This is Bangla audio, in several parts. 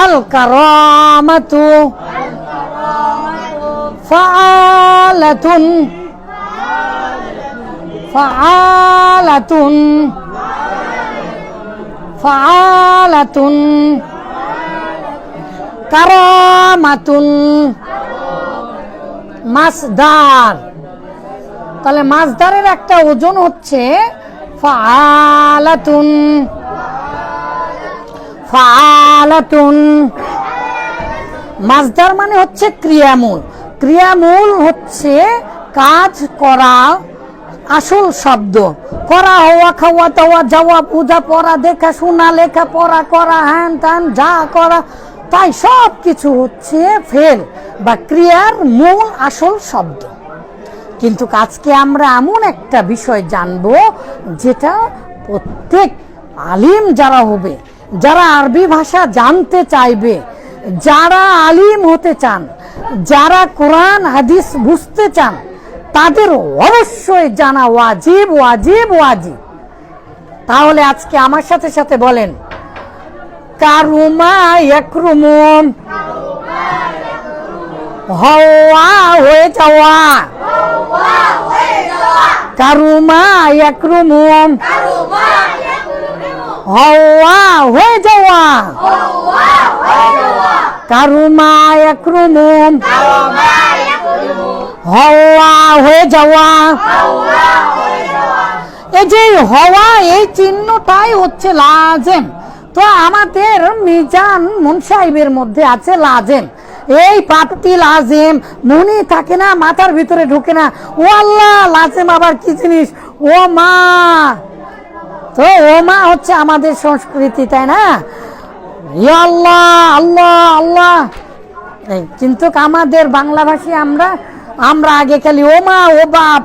আল কারামাতু ফাআলাতুন ফাআলাতুন ফাআলাতুন কারামাতুন মাসদার তাহলে মাসদারের একটা ওজন হচ্ছে ফাআলাতুন ফাআলাতুন মাসদার মানে হচ্ছে ক্রিয়ামূল। ক্রিয়ামূল হচ্ছে কাজ করা, আসল শব্দ। করা, হওয়া, খাওয়া, দাওয়া, যাওয়া, পূজা, পড়া, দেখা, শোনা, লেখা, পড়া, করা, হ্যান ত্যান, যা করা, তাই সব কিছু হচ্ছে ফেল বা ক্রিয়ার মূল, আসল শব্দ। কিন্তু আজকে আমরা এমন একটা বিষয় জানব, যেটা প্রত্যেক আলিম যারা হবে যারা আরবি ভাষা জানতে চাইবে, যারা আলিম হতে চান, যারা কোরআন, হাদিস বুঝতে চান তাদের অবশ্যই জানা ওয়াজিব ওয়াজিব ওয়াজিব। তাহলে আজকে আমার সাথে সাথে বলেন, কারুমা একরুমুম হওয়া হয়ে যাওয়া। কারুমা একরুমুম হওয়া হয়ে যাওয়া। কারুমা একরুমুম হওয়া হয়ে যাওয়া। এই যে হওয়া, এই চিহ্নটাই হচ্ছে লাজেম। তো আমাদের মিজান মুনসাহিবের মধ্যে আছে লাজেম। এই পাপটি লাজেম, মনে থাকে না, মাথার ভিতরে ঢুকে না। ও আল্লাহ, লাজেম আবার কি জিনিস? ও মা! তো ও মা হচ্ছে আমাদের সংস্কৃতি, তাই না? আল্লাহ আল্লাহ আল্লাহ। কিন্তু আমাদের বাংলা ভাষী আমরা আমরা আগে খালি ও মা, ও বাপ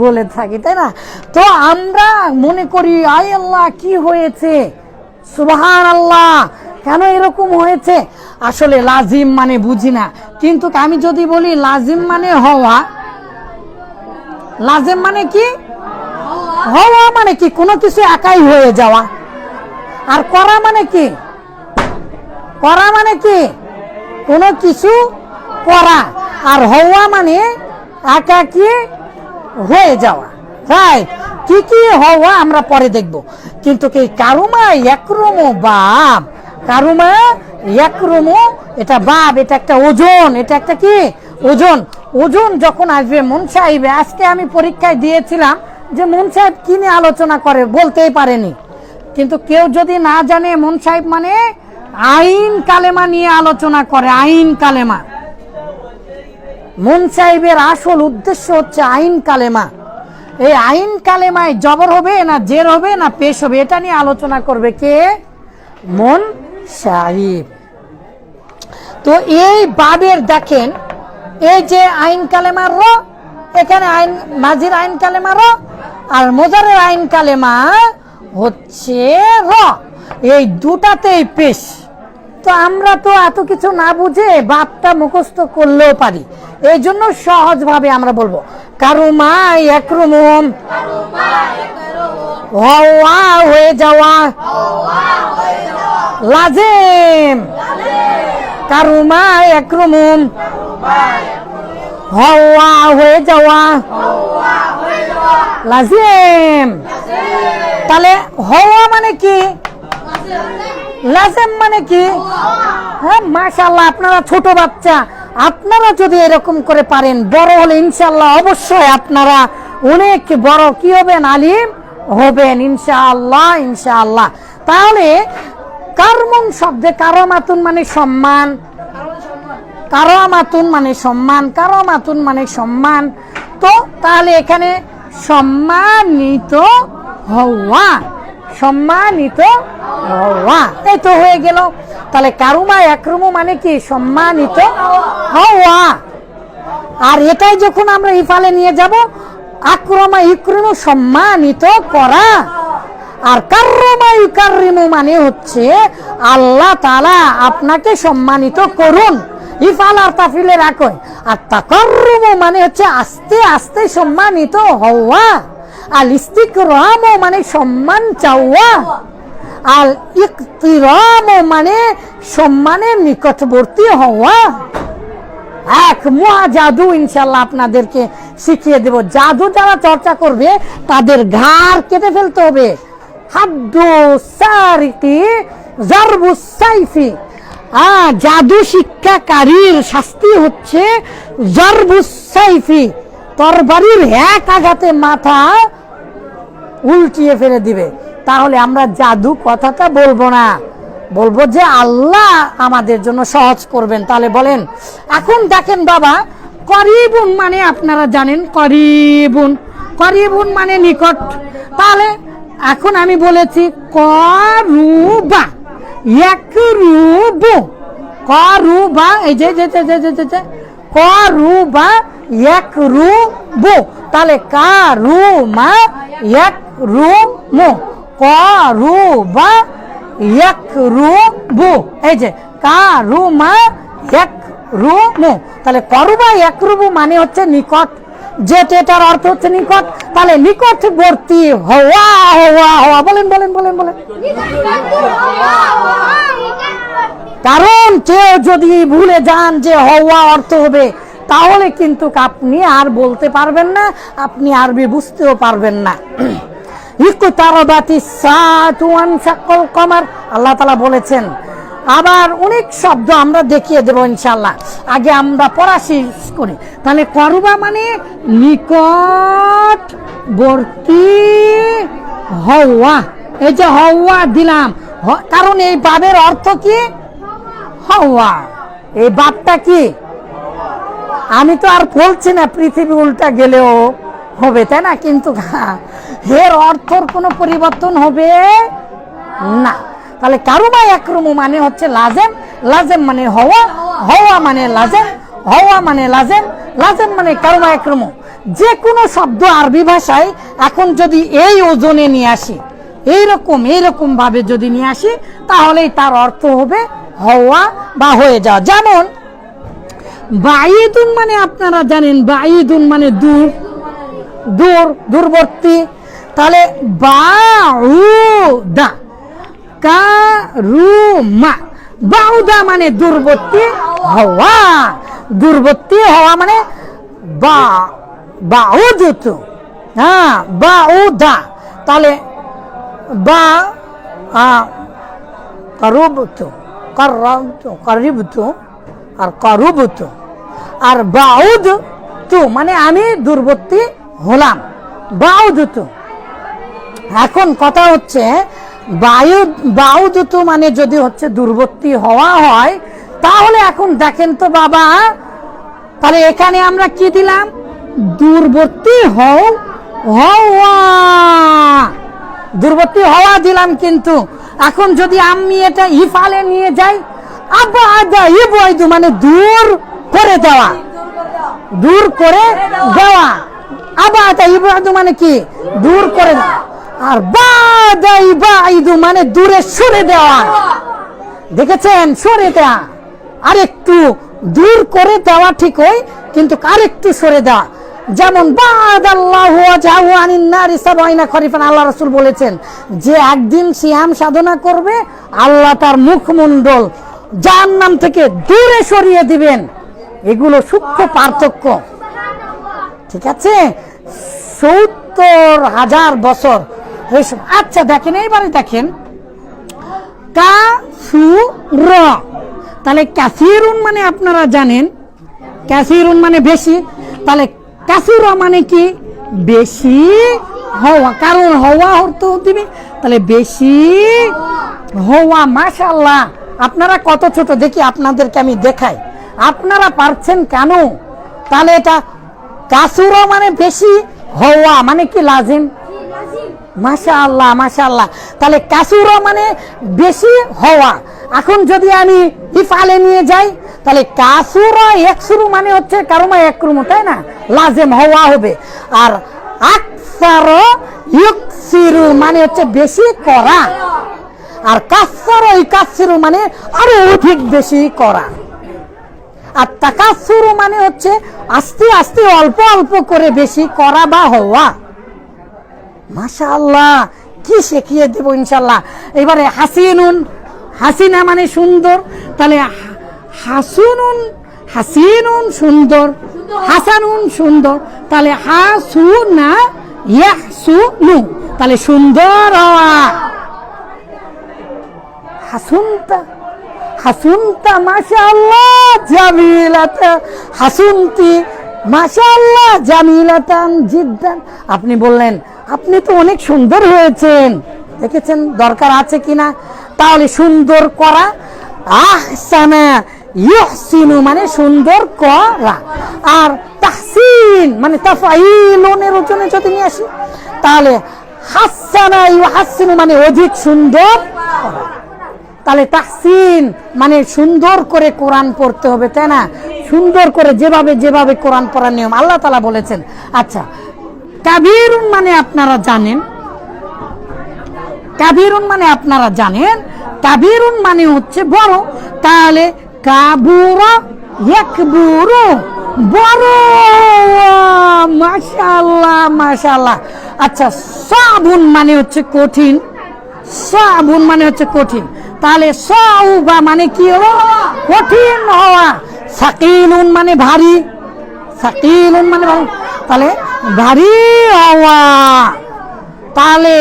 বলে থাকি, তাই না? তো আমরা মনে করি, আয় আল্লাহ, কি হয়েছে? সুবহান আল্লাহ কেন এরকম হয়েছে? আসলে লাজিম মানে বুঝি না। কিন্তু আমি যদি বলি, লাজিম মানে হওয়া, লাজিম মানে কি? হওয়া মানে কি? কোনো কিছু একাই হয়ে যাওয়া। আর করা মানে কি? করা মানে কি? কোনো কিছু করা। আর হওয়া মানে একাকি হয়ে যাওয়া। রাইট কি কি হওয়া আমরা পরে দেখব। কিন্তু কি কারুমা একরমো বাপ? কারুমা একরমো এটা বাপ, এটা একটা ওজন, এটা একটা কি? ওজন। ওজন যখন আসবে মন সাহেবে আজকে আমি পরীক্ষায় দিয়েছিলাম যে মন সাহেব কি নিয়ে আলোচনা করে বলতেই পারেনি। কিন্তু কেউ যদি না জানে মন সাহেব মানে আইন কালেমা নিয়ে আলোচনা করে, আইন কালেমা। মন সাহেবের আসল উদ্দেশ্য হচ্ছে আইন কালেমা। এই আইন কালেমায় জবর হবে না জের হবে না পেশ হবে, এটা নিয়ে আলোচনা করবে কে? মন সাহেব। তো এই বাবের দেখেন, এই যে আইন কালেমার এখানে আইন, মাঝির আইন কালেমা র, আর মোজারের আইন কালেমা হচ্ছে র। এই দুটাতেই পেশ। তো আমরা তো এত কিছু না বুঝে বাপটা মুখস্থ করলেও পারি। এই জন্য সহজভাবে আমরা বলব কারুমা একরুমুম হওয়া হয়ে যাওয়া। লাজেম। কারুমা একরুমুম হওয়া হয়ে যাওয়া। তাহলে হওয়া মানে কি? লাজেম মানে কি? হ্যাঁ মাশাল্লাহ আপনারা ছোট বাচ্চা, আপনারা যদি এরকম করে পারেন, বড় হলে ইনশাল্লাহ অবশ্যই আপনারা অনেক বড় কি হবেন? আলিম হবেন, ইনশাআল্লাহ ইনশাআল্লাহ। তাহলে কারমন শব্দে কারমাতুন মানে সম্মান কারমাতুন মানে সম্মান কারও মাতুন মানে সম্মান। তো তাহলে এখানে সম্মানিত হওয়া সম্মানিত হওয়া, এই তো হয়ে গেল। তাহলে কারুমা একরুমু মানে কি? সম্মানিত হওয়া। আর এটাই যখন আমরা ইফালে নিয়ে যাব, আক্রমা ইক্রমু সম্মানিত করা। আর কার্রমা ইকার্রিমু মানে হচ্ছে আল্লাহ তালা আপনাকে সম্মানিত করুন। ইফাল আর তাফিলের একই। আর তাকার্রুমু মানে হচ্ছে আস্তে আস্তে সম্মানিত হওয়া। আর ইস্তিকরামও মানে সম্মান চাওয়া। আল ইকতিরাম মানে সম্মানের নিকটবর্তী হওয়া। এক মহা জাদু ইনশাল্লাহ আপনাদেরকে শিখিয়ে দেব। জাদু যারা চর্চা করবে, তাদের ঘাড় কেটে ফেলতে হবে। হাদ্দু সারিকি জারবু সাইফি। আ, জাদু শিক্ষাকারীর শাস্তি হচ্ছে জারবু সাইফি। তরবারির এক আঘাতে মাথা উল্টিয়ে ফেলে দিবে। তাহলে আমরা জাদু কথাটা বলব না। বলব যে আল্লাহ আমাদের জন্য সহজ করবেন। তাহলে বলেন, এখন দেখেন বাবা, করিবুন মানে আপনারা জানেন, করিবুন। করিবুন মানে নিকট। তাহলে এখন আমি বলেছি, করুবা। একরুবু করুবা এই যে যে যে যে যে করুবা একরুবু তাহলে কারুমা একরুমু করুবা একরুবু এই যে কারুমা একরুমু তাহলে করুবা একরুবু মানে হচ্ছে নিকট যেটা অর্থ হচ্ছে নিকট, তাহলে নিকটবর্তী হওয়া হওয়া হওয়া। বলেন বলেন বলেন বলেন। কারণ কেউ যদি ভুলে যান যে হওয়া অর্থ হবে, তাহলে কিন্তু আপনি আর বলতে পারবেন না, আপনি আরবি বুঝতেও পারবেন না। ইকুতারবাতি সাতুয়ান সাকল কমার, আল্লাহ তালা বলেছেন আবার অনেক শব্দ আমরা দেখিয়ে দেবো ইনশাল্লাহ আগে আমরা পড়া শেষ করি। তাহলে করবা মানে নিকট বর্তী হওয়া। এই যে হওয়া দিলাম। কারণ এই বাবের অর্থ কি? হওয়া। এই বাপটা কি? আমি তো আর বলছি না পৃথিবী উল্টা গেলেও হবে, তাই না? কিন্তু এর অর্থর কোনো পরিবর্তন হবে না। তাহলে কারুমা একরুমু মানে হচ্ছে লাজেম লাজেম মানে হওয়া হওয়া মানে লাজেম, হওয়া মানে লাজেম লাজেম মানে কারুমা একরুমু যে কোনো শব্দ আরবি ভাষায় এখন যদি এই ওজনে নিয়ে আসি, এইরকম এইরকম ভাবে যদি নিয়ে আসি, তাহলেই তার অর্থ হবে হওয়া বা হয়ে যাওয়া। যেমন, বাঈদুন মানে আপনারা জানেন, বাঈদুন মানে দূর দূর, দূরবর্তী। তাহলে বাউদা কারুমা বাউদা মানে দূরবর্তী হওয়া। দূরবর্তী হওয়া মানে বা, বাউদুত। হ্যাঁ বাউদা। তাহলে বা করুবতু করবতু করিবতু আর করুবতু। আর বাউদ তু মানে আমি দূরবর্তী হলাম। বাউদ তু এখন কথা হচ্ছে বায়ু বাউদুতু মানে যদি হচ্ছে দূরবর্তী হওয়া হয়, তাহলে এখন দেখেন তো বাবা, তাহলে এখানে আমরা কি দিলাম? দূরবর্তী হও, হওয়া। দূরবর্তী হওয়া দিলাম কিন্তু। এখন যদি আমি এটা ইফালে নিয়ে যাই আবা আদা ইবয়দু মানে দূর করে দেওয়া। দূর করে দেওয়া। আবা আদা ইবয়দু মানে কি? দূর করে দেওয়া। আর বাদা ইবাইদু মানে দূরে সরে দেওয়া। দেখেছেন? সরে দেওয়া। আরেকটু দূর করে দেওয়া ঠিক হয় কিন্তু আরেকটু সরে দেওয়া। যেমন আল্লাহ রসুল বলেছেন, যে একদিন সিয়াম সাধনা করবে, আল্লাহ তার মুখমণ্ডল যার নাম থেকে দূরে সরিয়ে দিবেন। এগুলো সূক্ষ্ম পার্থক্য। ঠিক আছে? সত্তর হাজার বছর। আচ্ছা দেখেন, এইবারে দেখেন কা, সু, র। তাহলে ক্যাসিরুন মানে আপনারা জানেন। ক্যাসিরুন মানে বেশি। তাহলে ক্যাসির মানে কি? বেশি হওয়া। কারণ হওয়া অর্থ দিবে। তাহলে বেশি হওয়া মাশাল্লাহ আপনারা কত ছোট? দেখি আপনাদেরকে আমি দেখাই। আপনারা পারছেন কেন? তাহলে এটা কাসুরা মানে বেশি হওয়া। মানে কি, লাজিম? মাশা আল্লাহ মাশা আল্লাহ তাহলে কাসুরা মানে বেশি হওয়া। এখন যদি আমি ইফালে নিয়ে যাই, তাহলে কাসুরা একসুরু মানে হচ্ছে কারুমা একরুমু তাই না? লাজেম হওয়া হবে। আর আকসার ইউকসিরু মানে হচ্ছে বেশি করা। আর কাসার ইকাসিরু মানে আরও অধিক বেশি করা। আর তাকাসুরু মানে হচ্ছে আস্তে আস্তে অল্প অল্প করে বেশি করা বা হওয়া। মাশাআল্লাহ, কি শিখিয়ে দেবো ইনশাল্লাহ এবারে হাসিনুন, হাসিনা মানে সুন্দর, তাহলে হাসুনুন, হাসিনুন সুন্দর, হাসানুন সুন্দর, তাহলে হাসুনা ইয়াহসুনু, তাহলে সুন্দর হাসুনতা হাসুনতা মাশাআল্লাহ, জামিলাতা হাসুনতি মাশাআল্লাহ, জামিলাতান, জিদ্দান। আপনি বললেন, আপনি তো অনেক সুন্দর হয়েছেন। দেখেছেন, দরকার আছে কিনা? তাহলে সুন্দর করা, আহসানা, ইহসিনু মানে সুন্দর করা। আর তাহসিন মানে তাফাইলনের ওজনে যদি নিয়ে আসি, তাহলে হাসানা ইউহাসিনু মানে অধিক সুন্দর করা। তাহলে তাহসিন মানে সুন্দর করে কোরআন পড়তে হবে, তাই না? সুন্দর করে যেভাবে যেভাবে কোরআন পড়ার নিয়ম আল্লাহ তালা বলেছেন। আচ্ছা কাবিরুন মানে আপনারা জানেন। কাবিরুন মানে আপনারা জানেন। কাবিরুন মানে হচ্ছে বড়। তাহলে কাবুরা বড়! আচ্ছা সাবুন মানে হচ্ছে কঠিন। সাবুন মানে হচ্ছে কঠিন। তাহলে সাউবা মানে কি হলো? কঠিন হওয়া। সাকিলুন মানে ভারী। সাকিলুন মানে ভারী। তাহলে ভারী হওয়া। তাহলে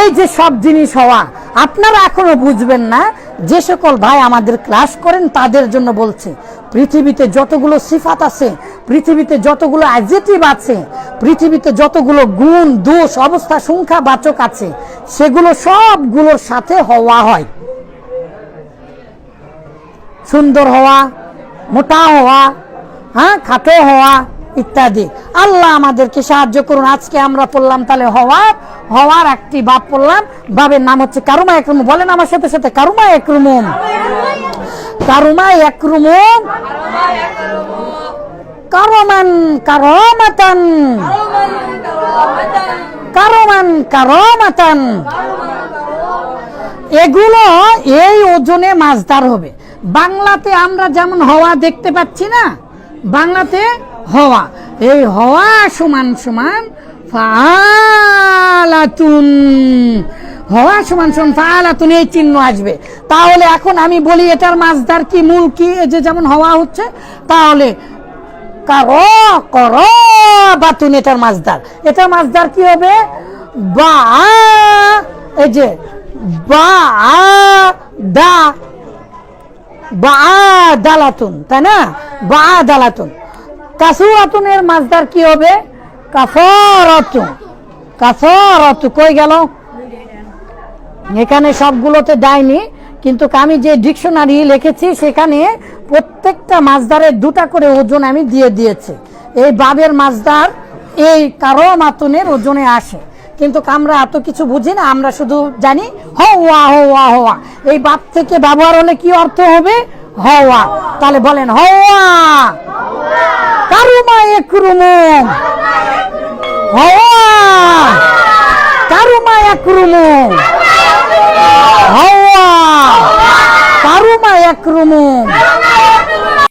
এই যে সব জিনিস হওয়া, আপনারা এখনও বুঝবেন না, যে সকল ভাই আমাদের ক্লাস করেন তাদের জন্য বলছে, পৃথিবীতে যতগুলো সিফাত আছে, পৃথিবীতে যতগুলো অ্যাজেটিভ আছে, পৃথিবীতে যতগুলো গুণ, দোষ, অবস্থা সংখ্যা বাচক আছে, সেগুলো সবগুলোর সাথে হওয়া হয়। সুন্দর হওয়া মোটা হওয়া হ্যাঁ খাটো হওয়া ইত্যাদি। আল্লাহ আমাদেরকে সাহায্য করুন। আজকে আমরা পড়লাম তাহলে হওয়ার হওয়ার একটি বাপ পড়লাম। বাবের নাম হচ্ছে কারুমা একরুম বলেন আমার সাথে সাথে কারুমা একরুমুম কারুমা একরুমুম কারমান কারমাতান। কারমান কারমাতান। এগুলো এই ওজনে মাছদার হবে। বাংলাতে আমরা যেমন হওয়া দেখতে পাচ্ছি না, বাংলাতে হওয়া। এই হওয়া সমান সমান ফালাতুন। হওয়া সমান সমান ফালাতুন, এই চিহ্ন আসবে। তাহলে এখন আমি বলি এটার মাছদার কি, মূল কি যে যেমন হওয়া হচ্ছে, তাহলে কার, কর, বাতুন এটার মাছদার এটার মাছদার কি হবে? বা, এই যে, বা, দা বা দালাতুন তাই না? বা দালাতুন কাসুয়াতুনের মাছদার কি হবে? কাফরাতুন। কাফরাতু কই গেল? এখানে সবগুলোতে দেয়নি, কিন্তু আমি যে ডিকশনারি লিখেছি সেখানে প্রত্যেকটা মাছদারের দুটা করে ওজন আমি দিয়ে দিয়েছি। এই বাবের মাছদার এই কারও মাতুনের ওজনে আসে। কিন্তু আমরা এত কিছু বুঝি না, আমরা শুধু জানি হওয়া হওয়া হওয়া। এই বাপ থেকে ব্যবহার হলে কি অর্থ হবে? হওয়া। তাহলে বলেন, হওয়া। কারুমা? একরুমুম হওয়া কারুমা? একরুমুম হওয়া কারুমা? একরুমুম